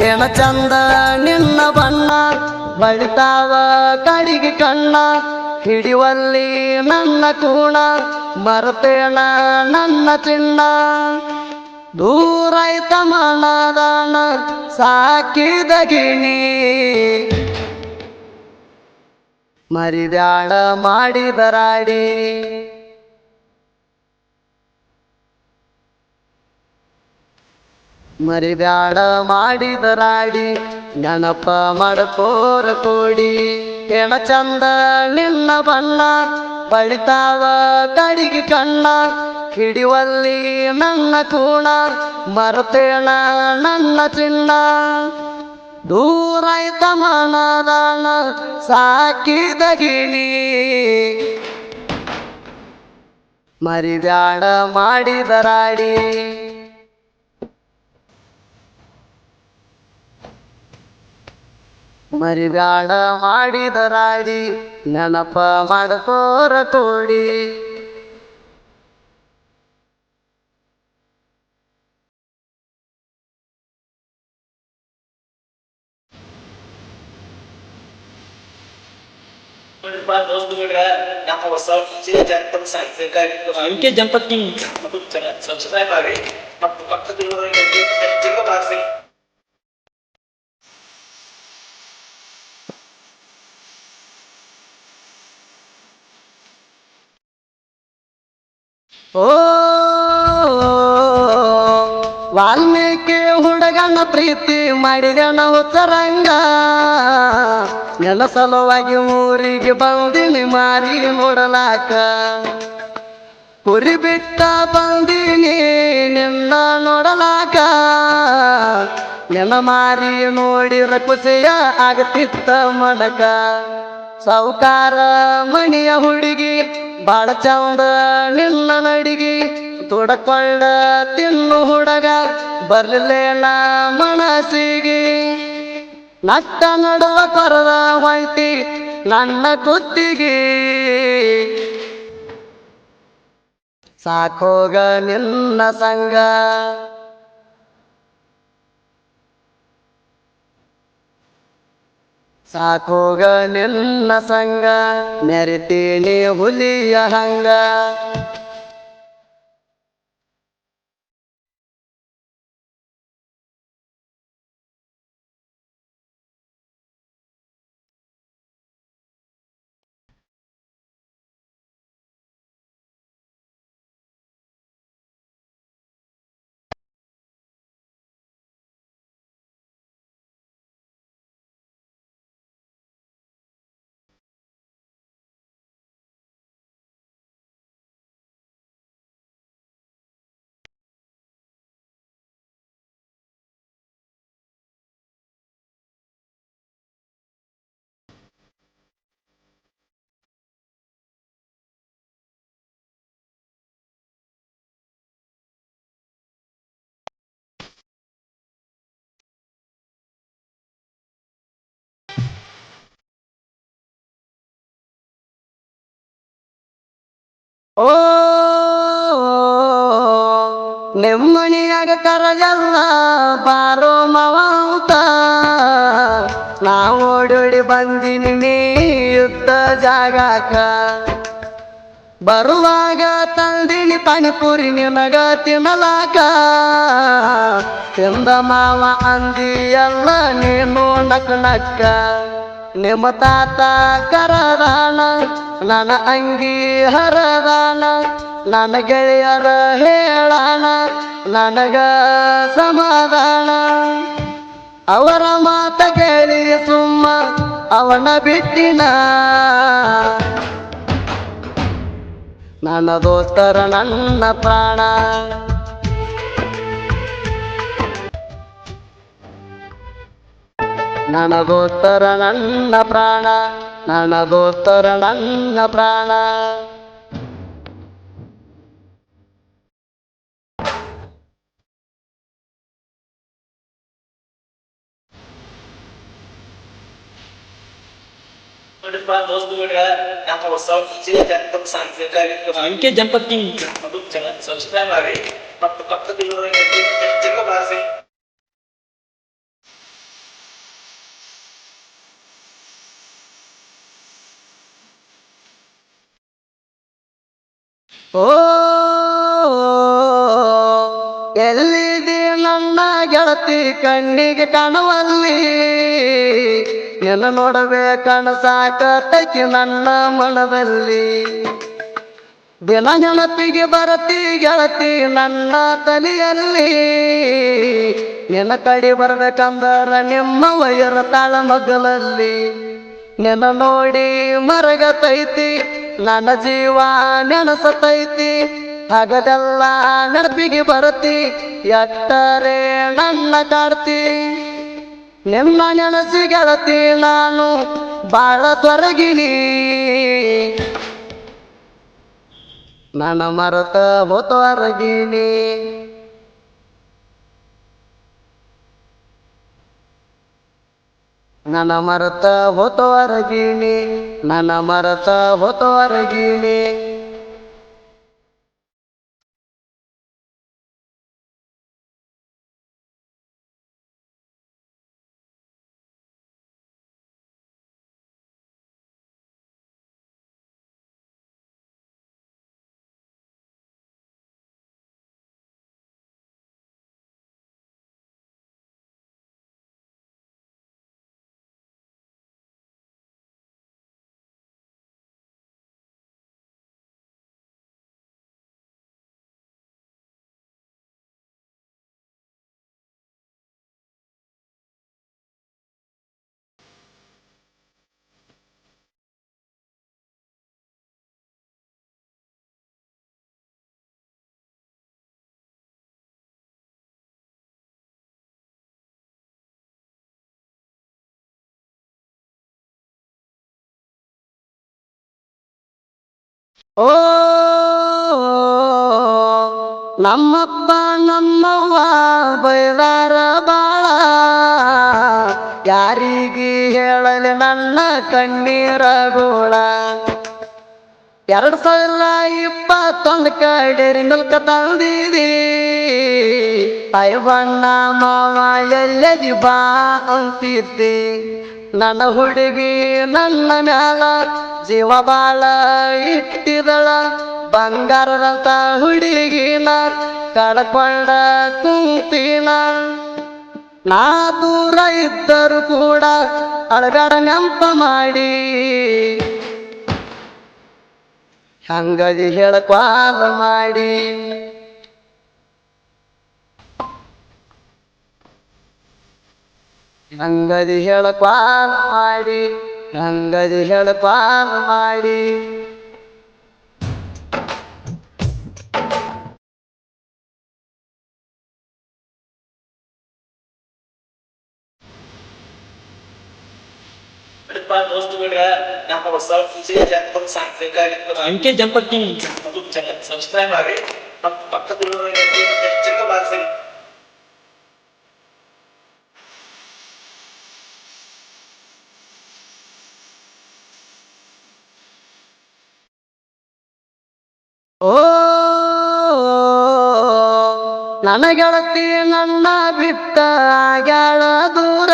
ಎಣ ಚಂದ ನಿನ್ನ ಬಣ್ಣ ಬಳಿತಾವ ಕಡಿಗೆ ಕಣ್ಣ, ಹಿಡಿವಲ್ಲಿ ನನ್ನ ಕೂಣ, ಮರತೇಣ ನನ್ನ ಚಿನ್ನ. ದೂರೈತ ಮನದಾನ ಸಾಕಿದ ಗಿಣಿ. ಮರಿದಾಳ ಮಾಡಿದರಾಡಿ ಮರಿಬ್ಯಾಡ ಮಾಡಿದರಾಡಿ ಗಣಪ ಮಾಡಕೋರ ಕೋಡಿ. ಎಣ ಚಂದ ನಿಲ್ಲ ಬಣ್ಣ, ಬಳಿತಾವ ಕಡಿಗೆ ಕಣ್ಣ. ಹಿಡಿವಲ್ಲಿ ನನ್ನ ಕೂಣ ಮರತೇಣ ನನ್ನ ಚಿನ್ನ. ದೂರೈತ ಮನದಾನ ಸಾಕಿದ ಗಿಣಿ. ಮರಿಬ್ಯಾಡ ಮಾಡಿದರಾಡಿ ಮರಿಬ್ಯಾಡ ಮಾಡಿದರಾಡಿ ನೆನಪ ಮಾಡಕೋರ ತೋಡಿ. ಜಂಪತ್ತಿ. ಸಬ್ಸ್ಕ್ರೈಬ್ ಆಗಿ ಮತ್ತು ಪಕ್ಕದಲ್ಲಿರುವ ಓ, ವಾಲ್ಮೀಕಿ ಹುಡುಗನ ಪ್ರೀತಿ ಮಾಡಿದನ ಉತ್ತರಂಗ ನೆಲ ಸಲುವಾಗಿ ಊರಿಗೆ ಬಂದಿನಿ ಮಾರಿ ನೋಡಲಾಕ. ಕುರಿ ಬಿಟ್ಟ ಬಂದಿನಿ ನಿನ್ನ ನೋಡಲಾಕ. ನೆನ ಮಾರಿ ನೋಡಿರ ಖುಷಿಯ ಆಗತಿತ್ತ ಮಡಕ. ಸಾವುಕಾರ ಮಣಿಯ ಹುಡುಗಿ, ಬಾಳ ಚಂದ ನಿಲ್ಲ ನಡಿಗಿ, ತೊಡಕೊಂಡ ತಿನ್ನು ಹುಡುಗ, ಬರ್ಲಿಲ್ಲ ಮನಸ್ಸಿಗೆ. ನಷ್ಟ ನಡುವ ಕೊರದ ಹೊಯ್ತಿ ನನ್ನ ಕುತ್ತಿಗೆ. ಸಾಕೋಗ ನಿನ್ನ ಸಂಗ. ಸಾಕೋಗ ಸಂಗ ಮೆರಿತೀನಿ ಹುಲಿಯ ಹಂಗ. ಓ ನೆಮ್ಮಣಿಯಾಗ ಕರಜಲ್ಲ, ಬಾರೋ ಮವಾಂತ. ನಾ ಓಡೋಡಿ ಬಂದಿನಿ ನೀ ಯುದ್ಧ ಜಾಗಾಕ. ಬರುವಾಗ ತಂದಿನಿ ಪಾನಿಪುರಿ ನಿನಗ ತಿನ್ನಲಾಕ. ತಿಂದ ಮಾವ ಅಂದಿ ಎಲ್ಲ ನೀನು ನಕ್ ನಕ್ಕ ನಿಮ್ಮ ತಾತ ಕರದಾನ. ನನ್ನ ಅಂಗಿ ಹರದಾನ ನನ್ನ ಗೆಳೆಯರ ಹೇಳಾಣ ನನಗ ಸಮಾಧಾನ. ಅವರ ಮಾತ ಕೇಳಿ ಸುಮ್ಮ, ಅವನ ಬಿಟ್ಟಿನ. ನನ್ನ ದೋಸ್ತರ ನನ್ನ ಪ್ರಾಣ. ನನ್ನ ದೋಸ್ತರ ನನ್ನ ಪ್ರಾಣ. ನನ್ನ ದೋಸ್ತರ ನನ್ನ ಪ್ರಾಣ ನೋಡಿಪ್ಪ ದೋಸ್ತುಗಳ ನಮ್ಮ ಹೊಸ ಅದಕ್ಕೆ ಜಂಪತ್ತಿ ಸಬ್ಸ್ಕ್ರೈಬ್ ಆಗಿ ಮತ್ತು ಪಕ್ಕದಲ್ಲಿರುವ ಚಿಕ್ಕ ಬಾಕ್ಸ್ ಓ, ಎಲ್ಲಿದೆ ನನ್ನ ಗೆಳತಿ ಕಣ್ಣಿಗೆ ಕಾಣುವಲ್ಲಿ? ಕಣ ಸಾಕ ಸಾಕತೈತಿ ನನ್ನ ಮನದಲ್ಲಿ. ದಿನ ನೆನಪಿಗೆ ಬರತಿ ಗೆಳತಿ ನನ್ನ ತಲೆಯಲ್ಲಿ. ನಿನ್ನ ಕಡೆ ಬರ್ಬೇಕಂದರ ನಿಮ್ಮ ವೈರ ತಾಳ ಮಗಲಲ್ಲಿ ನೆನ ನೋಡಿ ಮರಗತೈತಿ ನನ್ನ ಜೀವ ನೆನಸತೈತಿ, ಹಗದೆಲ್ಲ ನೆನಪಿಗೆ ಬರುತ್ತಿ ಎಟ್ಟರೆ ನನ್ನ ಕಾಡ್ತಿ. ನಿಮ್ಮ ನೆನಸಿ ಗೆಳತಿ ನಾನು ಬಾಳ ತೊರಗಿನಿ ನನ್ನ ಮರತ ಹೊರಗಿನಿ ನನ್ನ ಮರತ ಹೊರಗಿನಿ ನನ್ನ ಮರತ ಹೊರಗಿನಿ ಓ, ನಮ್ಮಪ್ಪ ನಮ್ಮವ್ವ ಬೈದಾರ ಬಾಳ. ಯಾರಿಗೆ ಹೇಳಲಿ ನನ್ನ ಕಣ್ಣೀರ ಗೋಳ. ಎರಡು ಸಾವಿರ ಇಪ್ಪತ್ತೊಂದು ಕಡೆರಿ ಮಿಲ್ಕ ತಂದಿದಿ. ಐವಣ್ಣ ಮಾವ ಎಲ್ಲದಿ ಬಾ ಅಂತಿದ್ದಿ. ನನ್ನ ಹುಡುಗಿ ನನ್ನ ಮ್ಯಾಲ ಜೀವ ಬಾಳ ಇಟ್ಟಿದಳ ಬಂಗಾರದಂತ ಹುಡುಗಿನ ಕಳ್ಕೊಂಡ ಕುಂತಿನ ನಾ ದೂರ ಇದ್ದರು ಕೂಡ ಅಳಗಾಡ ನೆಂಪ ಮಾಡಿ. ಹಂಗದಿ ಹೇಳಕ್ವಾದ ಮಾಡಿ. ಹಂಗದಿ ಹೇಳಕ್ವಾದ ಮಾಡಿ. ಹಂಗದಿ ಹೇಳಪ್ಪ ಮಾಡಿ ನಮ್ಮ ಹೊಸ ಜಾನಪದ ಸಾಂಸ್ಕೃತಿಕ ಅಂಕೆ ಜಂಪಕ್ಕಿ ಸಬ್ಸ್ಕ್ರೈಬ್ ಆಗಿ ಪಕ್ಕದ ಪಕ್ಕದಲ್ಲಿರುವ ಚಿಕ್ಕ ಬಾರಿಸಿ ಓ ನನ್ನ ಗೆಳತಿ ನನ್ನ ಬಿತ್ತ ಗೆಳ ದೂರ.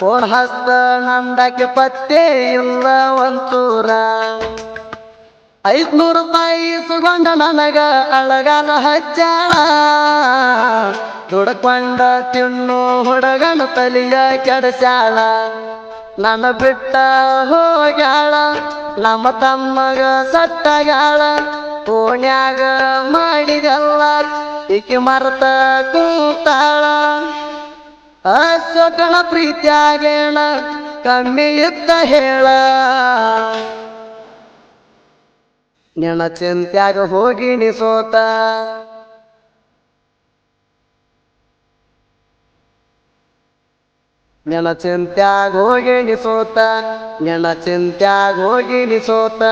ಫೋನ್ ಹಸ್ತ ನಂದಕ್ಕೆ ಪತ್ತೆ ಇಲ್ಲ ಒಂಚೂರ. ಐದ್ನೂರು ರೂಪಾಯಿ ಸುಗೊಂಡ ನನಗ ಅಳಗಾಲ ಹಚ್ಚಾಳ. ದುಡ್ಕೊಂಡ ತಿನ್ನು ಹುಡುಗನ ತಲಿಯ ಕೆಡಸ್ಯಾಳ. ನನ್ನ ಬಿಟ್ಟ ಹೋಗ್ಯಾಳ, ನಮ್ಮ ತಮ್ಮಗ ಸಟ್ಟಾಗ್ಯಾಳ ಓಣ್ಯಾಗ ಮಾಡಿದಲ್ಲ, ಈಕೆ ಮರ್ತ ಕೂತಾಳ. ಅಶೋಕನ ಪ್ರೀತಿಯಾಗೇಣ ಕಮ್ಮಿ ಇತ್ತ ಹೇಳ. ನಿನ್ನ ಚಿಂತ್ಯಾಗ ಹೋಗಿನಿ ಸೋತ ನಿನ್ನ ಚಿಂತ್ಯಾಗ ಹೋಗಿ ಸೋತ ನಿನ್ನ ಚಿಂತ್ಯಾಗ ಹೋಗಿ ಸೋತ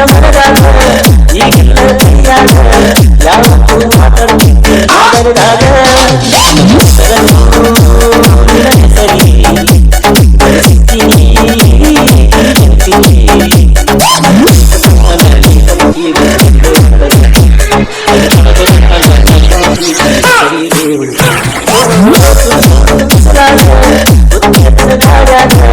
ಸರಿ Thank you.